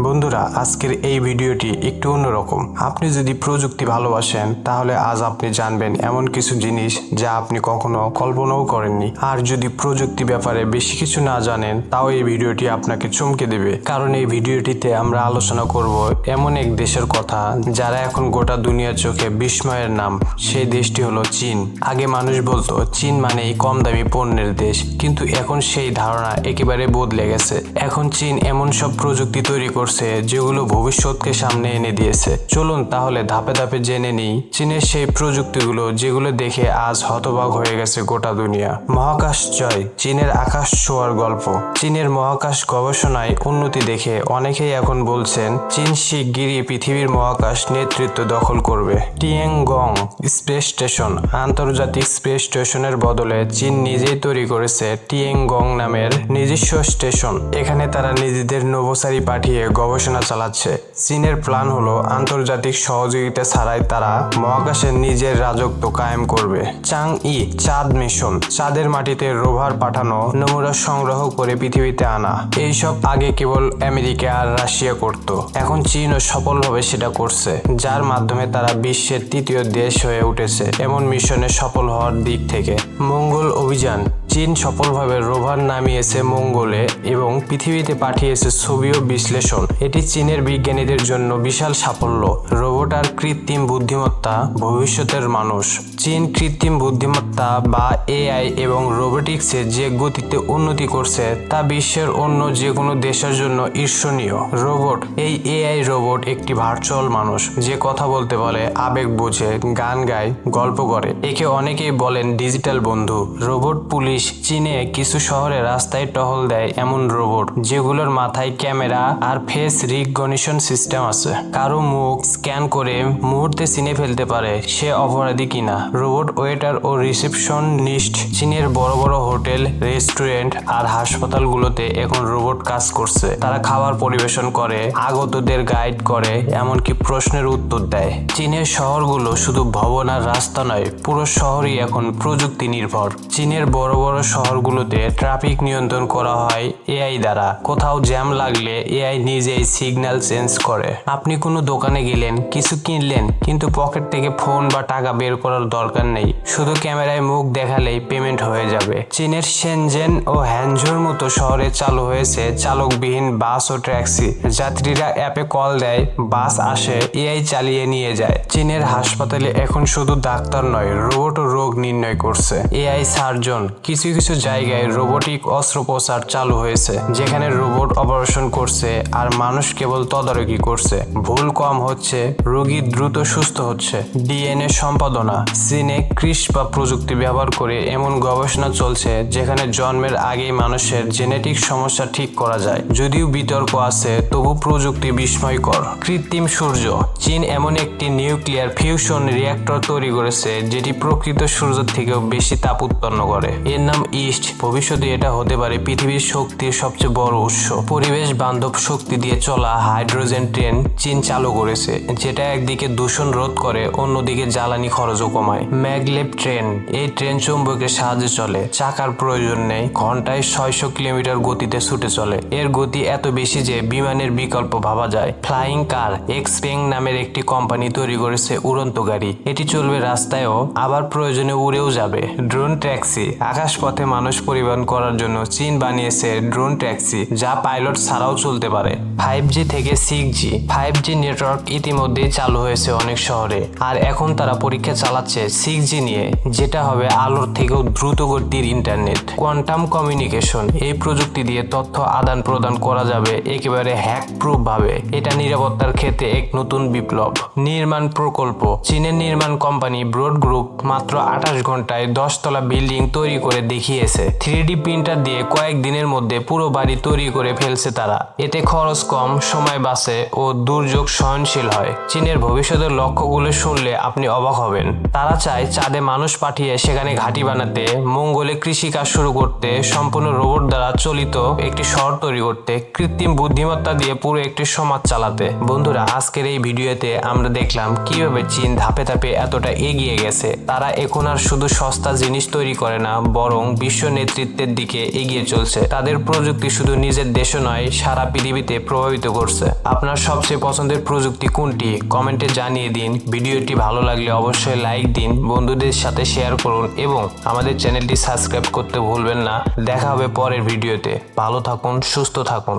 বন্ধুরা, আজকের এই ভিডিওটি একটু অন্যরকম। আপনি যদি প্রযুক্তি ভালোবাসেন, তাহলে আজ আপনি জানবেন এমন কিছু জিনিস যা আপনি কখনো কল্পনাও করেননি। আর যদি প্রযুক্তি ব্যাপারে বেশি কিছু না জানেন, তাও এই ভিডিওটি আপনাকে চমকে দেবে। কারণ এই ভিডিওটিতে আমরা আলোচনা করব এমন এক দেশের কথা যারা এখন গোটা দুনিয়ার চোখে বিস্ময়ের নাম। সেই দেশটি হলো চীন। আগে মানুষ বলতো, চীন মানেই কম দামি পণ্যের দেশ। কিন্তু এখন সেই ধারণা একেবারে বদলে গেছে। এখন চীন এমন সব প্রযুক্তি তৈরি করছে, যেগুলো ভবিষ্যৎকে সামনে এনে দিয়েছে। চলুন তাহলে ধাপে ধাপে জেনে নিই, চীনের সেই প্রযুক্তিগুলো যেগুলো দেখে আজ হতবাক হয়ে গেছে গোটা দুনিয়া। মহাকাশ জয়, চীনের আকাশ ছোঁয়ার গল্প। চীনের মহাকাশ গবেষণায় উন্নতি দেখে অনেকেই এখন বলছেন, চীন শিগগিরই পৃথিবীর মহাকাশ নেতৃত্ব দখল করবে। টিয়েংগং স্পেস স্টেশন, আন্তর্জাতিক স্পেস স্টেশনের বদলে চীন নিজেই তৈরি করেছে টিয়েংগং নামের নিজস্ব স্টেশন। এখানে তারা নিজেদের নভোচারী পাঠিয়ে গবেষণা চালাচ্ছে। চীনের প্ল্যান হলো আন্তর্জাতিক সহযোগিতা ছাড়াই তারা মহাকাশে নিজের রাজত্ব কায়েম করবে। চাং ই চাঁদ মিশন, চাঁদের মাটিতে রোভার পাঠানো, নমুনা সংগ্রহ করে পৃথিবীতে আনা। এইসব আগে কেবল আমেরিকা আর রাশিয়া করত। এখন চীনও সফলভাবে সেটা করছে, যার মাধ্যমে তারা বিশ্বের তৃতীয় দেশ হয়ে উঠেছে, এমন মিশনে সফল হওয়ার দিক থেকে। মঙ্গল অভিযান চীন সফলভাবে রোভার নামিয়েছে মঙ্গলে এবং পৃথিবীতে পাঠিয়েছে ছবিও বিশ্লেষণ। এটি চীনের বিজ্ঞানীদের জন্য বিশাল সাফল্য। রোবট আর কৃত্রিম বুদ্ধিমত্তা ভবিষ্যতের মানুষ। চীন কৃত্রিম বুদ্ধিমত্তা বা এআই এবং রোবোটিক্সে যে গতিতে উন্নতি করছে, তা বিশ্বের অন্য যে কোনো দেশের জন্য ঈর্ষণীয়। রোবট, এই এআই রোবট একটি ভার্চুয়াল মানুষ, যে কথা বলতে বলে, আবেগ বোঝে, গান গায়, গল্প করে। একে অনেকেই বলেন ডিজিটাল বন্ধু। রোবট পুলিশ চীনে কিছু শহরে রাস্তায় টহল দেয় এমন রোবট, যেগুলোর মাথায় ক্যামেরা আর ফেস রিকগনিশন সিস্টেম আছে। কারও মুখ স্ক্যান করে মুহূর্তে চিনে ফেলতে পারে সে অপরাধী কিনা। রোবট ওয়েটার ও রিসেপশনিস্ট চীনের বড় বড় হোটেল, রেস্টুরেন্ট আর হাসপাতালগুলোতে এখন রোবট কাজ করছে। তারা খাবার পরিবেশন করে, আগতদের গাইড করে, এমনকি প্রশ্নের উত্তর দেয়। চীনের শহরগুলো শুধু ভবন আর রাস্তা নয়, পুরো শহরই এখন প্রযুক্তি নির্ভর চীনের বড় বড় শহরগুলোতে ট্রাফিক নিয়ন্ত্রণ করা হয় এআই দ্বারা। কোথাও জ্যাম লাগলে এআই নিজেই সিগন্যাল চেঞ্জ করে। আপনি কোনো দোকানে গেলেন, কিছু কিনলেন, কিন্তু পকেট থেকে ফোন বা টাকা বের করার দরকার নেই। শুধু ক্যামেরায় মুখ দেখালেই পেমেন্ট হয়ে যাবে। চীনের সেনজেন ও হ্যানঝোর মতো শহরে চালু হয়েছে চালকবিহীন বাস ও ট্যাক্সি। যাত্রীরা অ্যাপে কল দেয়, বাস আসে, এআই চালিয়ে নিয়ে যায়। চীনের হাসপাতালে এখন শুধু ডাক্তার নয়, রোবট ও রোগ নির্ণয় করছে। এআই সার্জন, কিছু কিছু কিছু জায়গায় রোবোটিক অস্ত্রোপচার চালু হয়েছে, যেখানে রোবট অপারেশন করছে আর মানুষ কেবল তদারকি করছে। ভুল কম হচ্ছে, রোগী দ্রুত সুস্থ হচ্ছে। ডিএনএ সম্পাদনা চীনে কৃষ বা প্রযুক্তি ব্যবহার করে এমন গবেষণা চলছে, যেখানে জন্মের আগেই মানুষের জেনেটিক সমস্যা ঠিক করা যায়। যদিও বিতর্ক আছে, তবু প্রযুক্তি বিস্ময়কর। কৃত্রিম সূর্য, চীন এমন একটি নিউক্লিয়ার ফিউশন রিঅ্যাক্টর তৈরি করেছে, যেটি প্রকৃত সূর্য থেকেও বেশি তাপ উৎপন্ন করে। এর নাম ইস্ট। ভবিষ্যতে এটা হতে পারে পৃথিবীর শক্তির সবচেয়ে বড় উৎস। পরিবেশ বান্ধব শক্তি দিয়ে চলা হাইড্রোজেন ট্রেন চীন চালু করেছে, যেটা একদিকে দূষণ রোধ করে, অন্যদিকে জ্বালানি খরচও কমায়। ম্যাগলেব ট্রেন, এই ট্রেন চুম্বকের সাহায্যে চলে। চাকার প্রয়োজন নেই, ঘন্টায় ছয়শো কিলোমিটার গতিতে ছুটে চলে। এর গতি এত বেশি যে বিমানের বিকল্প ভাবা যায়। ফ্লাইং কার, এক্সপেং নামের একটি কোম্পানি তৈরি করেছে উড়ন্ত গাড়ি। এটি চলবে রাস্তায়ও, আবার প্রয়োজনে উড়েও যাবে। ড্রোন ট্যাক্সি আকাশপথে মানুষ পরিবহন করার জন্য চীন বানিয়েছে ড্রোন ট্যাক্সি, যা পাইলট ছাড়াও চলতে পারে। ফাইভ জি থেকে six G five G network ইতিমধ্যেই চালু হয়েছে অনেক শহরে। আর এখন তারা পরীক্ষা চালাচ্ছে সিক্স জি নিয়ে, যেটা হবে আলোর থেকেও দ্রুত গতির ইন্টারনেট কোয়ান্টাম কমিউনিকেশন এই প্রযুক্তি দিয়ে তথ্য আদান প্রদান করা যাবে একেবারে হ্যাক প্রুফ ভাবে। এটা নিরাপত্তার ক্ষেত্রে এক নতুন বিপ্লব। নির্মাণ প্রকল্প, চীনের নির্মাণ কোম্পানি ব্রড গ্রুপ মাত্র আঠাশ ঘন্টায় দশতলা বিল্ডিং তৈরি করে দেখিয়েছে। থ্রি প্রিন্টার দিয়ে কয়েক দিনের মধ্যে পুরো বাড়ি তৈরি করে ফেলছে তারা। এতে খরচ কম, সময় বাঁচে ও দুর্যোগ সহনশীল হয়। চীনের ভবিষ্যতের লক্ষ্যগুলো শুনলে আপনি অবাক হবেন। তারা চায় চাঁদে মানুষ পাঠিয়ে সেখানে ঘাঁটি বানাতে, মঙ্গলে কৃষিকাজ শুরু করতে, সম্পূর্ণ রোবট দ্বারা চলিত একটি শহর তৈরি করতে, কৃত্রিম বুদ্ধিমত্তা দিয়ে পুরো একটি সমাজ চালাতে। বন্ধুরা, আজকের এই ভিডিওতে আমরা দেখলাম কীভাবে চীন ধাপে ধাপে এতটা এগিয়ে গেছে। তারা এখন আর শুধু সস্তা জিনিস তৈরি করে না, বরং বরং বিশ্ব নেতৃত্বের দিকে এগিয়ে চলছে। তাদের প্রযুক্তি শুধু নিজের দেশে নয়, সারা পৃথিবীতে প্রভাবিত করছে। আপনার সবচেয়ে পছন্দের প্রযুক্তি কোনটি? কমেন্টে জানিয়ে দিন। ভিডিওটি ভালো লাগলে অবশ্যই লাইক দিন, বন্ধুদের সাথে শেয়ার করুন এবং আমাদের চ্যানেলটি সাবস্ক্রাইব করতে ভুলবেন না। দেখা হবে পরের ভিডিওতে। ভালো থাকুন, সুস্থ থাকুন।